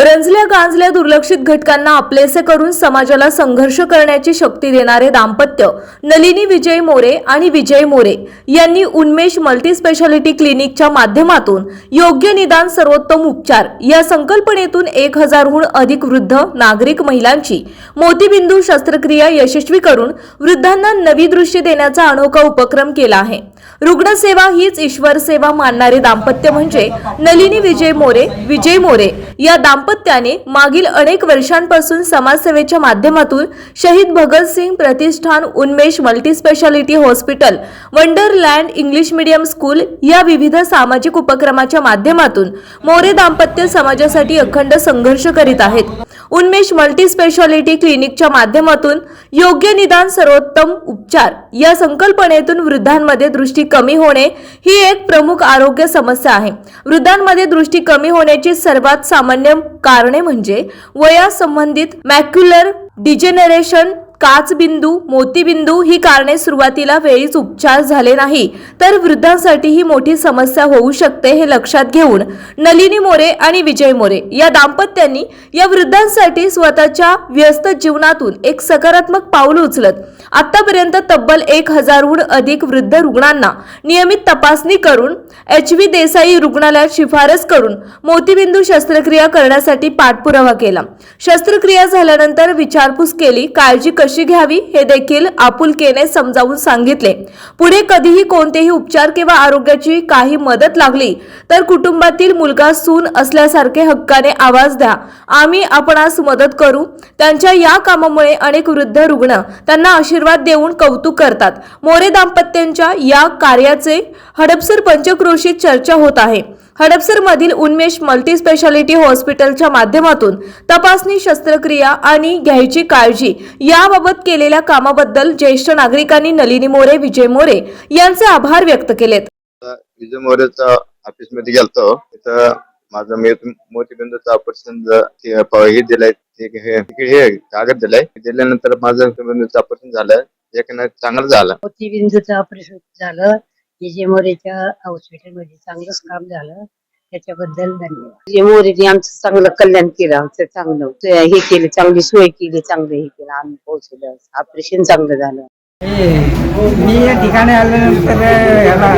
रंजल्या गांजल्या दुर्लक्षित घटकांना आपलेसे करून समाजाला संघर्ष करण्याची शक्ती देणारे दाम्पत्य नलिनी विजय मोरे आणि विजय मोरे यांनी उन्मेष मल्टी स्पेशालिटी क्लिनिकच्या माध्यमातून योग्य निदान सर्वोत्तम उपचार या संकल्पनेतून एक हजारहून अधिक वृद्ध नागरिक महिलांची मोतीबिंदू शस्त्रक्रिया यशस्वी करून वृद्धांना नवी दृष्टी देण्याचा अनोखा उपक्रम केला आहे. रुग्णसेवा हीच ईश्वर सेवा मानणारे दाम्पत्य म्हणजे नलिनी विजय मोरे विजय मोरे या दाम्पत्याने मागील अनेक वर्षांपासून समाजसेवेच्या माध्यमातून Shaheed Bhagat Singh Pratishthan Unmesh Multispeciality Hospital Wonderland English Medium School या विविध सामाजिक उपक्रमाच्या माध्यमातून मोरे दाम्पत्य समाजासाठी अखंड संघर्ष करीत आहेत. उन्मेष मल्टी स्पेशालिटी क्लिनिकच्या माध्यमातून योग्य निदान सर्वोत्तम उपचार या संकल्पनेतून वृद्धांमध्ये दृष्टी कमी होणे ही एक प्रमुख आरोग्य समस्या आहे. वृद्धांमध्ये दृष्टी कमी होण्याची सर्वात सामान्य कारणे म्हणजे वयासंबंधित मॅक्युलर डिजेनरेशन काचबिंदू मोतीबिंदू ही कारणे सुरुवातीला वेळीच उपचार झाले नाही तर वृद्धांसाठी ही मोठी समस्या होऊ शकते हे लक्षात घेऊन नलिनी मोरे आणि विजय मोरे या दाम्पत्यांनी या वृद्धांसाठी स्वतःच्या व्यस्त जीवनातून एक सकारात्मक पाऊल उचलत आतापर्यंत तब्बल एक हजारहून अधिक वृद्ध रुग्णांना नियमित तपासणी करून एच व्ही देसाई रुग्णालयात शिफारस करून मोतीबिंदू शस्त्रक्रिया करण्यासाठी पाठपुरावा केला. शस्त्रक्रिया झाल्यानंतर विचारपूस केली काळजी कशी घ्यावी हे देखील आपुलकेने समजावून सांगितले. पुढे कधीही कोणतेही उपचार किंवा आरोग्याची काही मदत लागली तर कुटुंबातील मुलगा सून असल्यासारखे हक्काने आवाज द्या. आम्ही आपणास मदत करू. त्यांच्या या कामामुळे अनेक वृद्ध रुग्ण त्यांना आशीर्वाद देऊन कौतुक करतात. मोरे दाम्पत्यांच्या या कार्याचे हडपसर पंचक्रोशीत चर्चा होत आहे. हडपसर मधील उन्मेष मल्टी स्पेशालिटी हॉस्पिटलच्या माध्यमातून तपासणी शस्त्रक्रिया आणि घ्यायची काळजी याबाबत केलेल्या कामाबद्दल ज्येष्ठ नागरिकांनी नलिनी मोरे विजय मोरे यांचे आभार व्यक्त केलेत. विजय मोरेचा ऑफिसमध्ये गेलतो. तिथं माझं मी मोतीबिंदूचं ऑपरेशन हे दिलंय. ते हे कागद दिलाय. दिल्यानंतर माझं मोतीबिंदूचं ऑपरेशन झालं. एक चांगलं झालं. मोतीबिंदूचं ऑपरेशन झालं. विजय हॉस्पिटलमध्ये हॉस्पिटलमध्ये चांगलंच काम झालं त्याच्याबद्दल धन्यवाद. विजय आमचं चांगलं कल्याण केलं आमचं चांगलं हे केलं चांगली सोय केली चांगलं हे केलं आम्ही पोहोचलो. ऑपरेशन चांगलं झालं. मी या ठिकाणी आल्यानंतर याला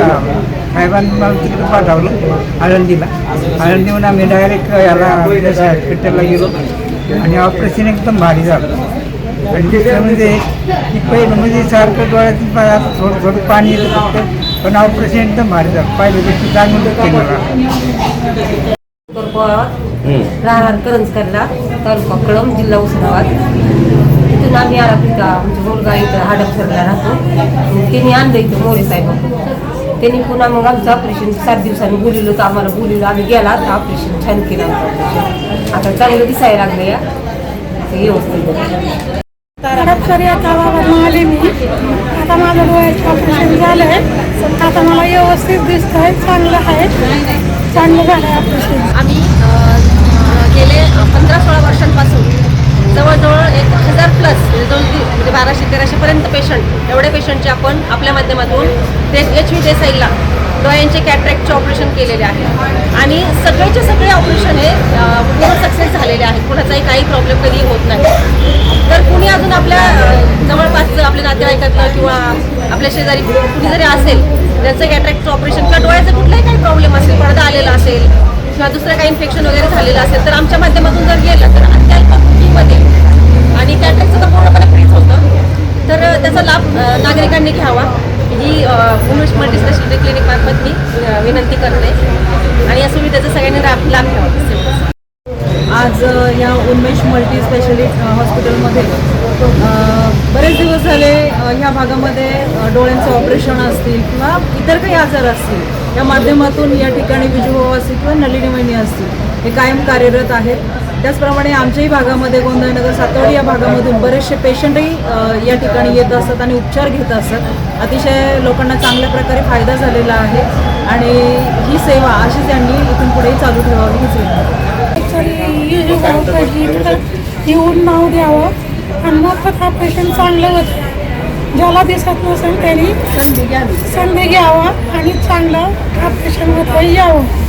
साहेबांना तिकडे पाठवलं आळंदीला. आळंदीहून आम्ही डायरेक्ट याला हॉस्पिटलला गेलो आणि ऑपरेशन एकदम भारी झालं. आणि त्याच्यामध्ये म्हणजे, की पहिलं म्हणजे सारखं डोळ्यातून थोडं थोडं पाणी येतं पण ऑपरेशन एकदम भारी झालं पाहिलं गोष्टी चांगलं केलं राहणार करंजकरला तालुका कळम जिल्हा उस्मानाबाद. तिथून आम्ही आला तिथं आमचा मुलगा इथं हडपसरला राहतो. त्यांनी आणलं इथं मोरे साहेब. त्यांनी पुन्हा मग आमचं ऑपरेशन सात दिवसांनी बोलिलो तर आम्हाला बोलिलो आम्ही गेला आता ऑपरेशन छान केलं आमचं ऑपरेशन आता चांगलं दिसायला लागलं या ते व्यवस्थित. हडपसर या गावावरून आले मी. आता माझं डोळ्याचं ऑपरेशन झालं आहे आता मला व्यवस्थित दिसत आहे चांगलं आहे. चांगलं झालं आहे ऑपरेशन आम्ही गेले पंधरा सोळा वर्षांपासून. जवळजवळ एक हजार प्लस म्हणजे दोन ती- म्हणजे बाराशे तेराशेपर्यंत पेशंट एवढे पेशंटचे आपण आपल्या माध्यमातून ते एच व्ही देसाईला डोळ्यांचे कॅट्रॅक्टचे ऑपरेशन केलेले आहे. आणि सगळेचे सगळे ऑपरेशन हे पूर्ण सक्सेस झालेले आहेत. कुणाचाही काही प्रॉब्लेम कधी होत नाही. तर नातेवाईकातनं किंवा आपल्या शेजारी कुणी जरी असेल ज्यांचं कॅट्रॅक्टचं ऑपरेशन किंवा डोळ्याचा कुठलाही काही प्रॉब्लेम असेल पडदा आलेला असेल किंवा दुसरं काही इन्फेक्शन वगैरे झालेलं असेल तर आमच्या माध्यमातून जर गेलं तर अत्यल्प फीमध्ये आणि कॅट्रॅक्टचं तर पूर्णपणे फ्रीच होतं तर त्याचा लाभ नागरिकांनी घ्यावा. ही उमेश मल्टीस्पेशालिटी क्लिनिक मार्फत मी विनंती करते. आणि या सुविधेचा सगळ्यांनी लाभ लाभ घ्यावा. आज या उन्मेश मल्टीस्पेशालिस्ट हॉस्पिटलमध्ये बरेच दिवस झाले ह्या भागामध्ये डोळ्यांचं ऑपरेशन असतील किंवा इतर काही आजार असतील या माध्यमातून या ठिकाणी विजूभाऊ असतील किंवा नलिनी वहिनी असतील हे कायम कार्यरत आहेत. त्याचप्रमाणे आमच्याही भागामध्ये गोंधळनगर सातवडी या भागामधून बरेचसे पेशंटही या ठिकाणी येत असतात आणि उपचार घेत असतात. अतिशय लोकांना चांगल्या प्रकारे फायदा झालेला आहे आणि ही सेवा अशी त्यांनी इथून पुढेही चालू ठेवावी हीच विनंती. येऊन नाव द्यावं. आणि मोफत ऑपरेशन चांगलं होतं. ज्याला दिसत नसेल त्यांनी संधी घ्यावी. संधी घ्यावा आणि चांगलं ऑपरेशन होतं यावं.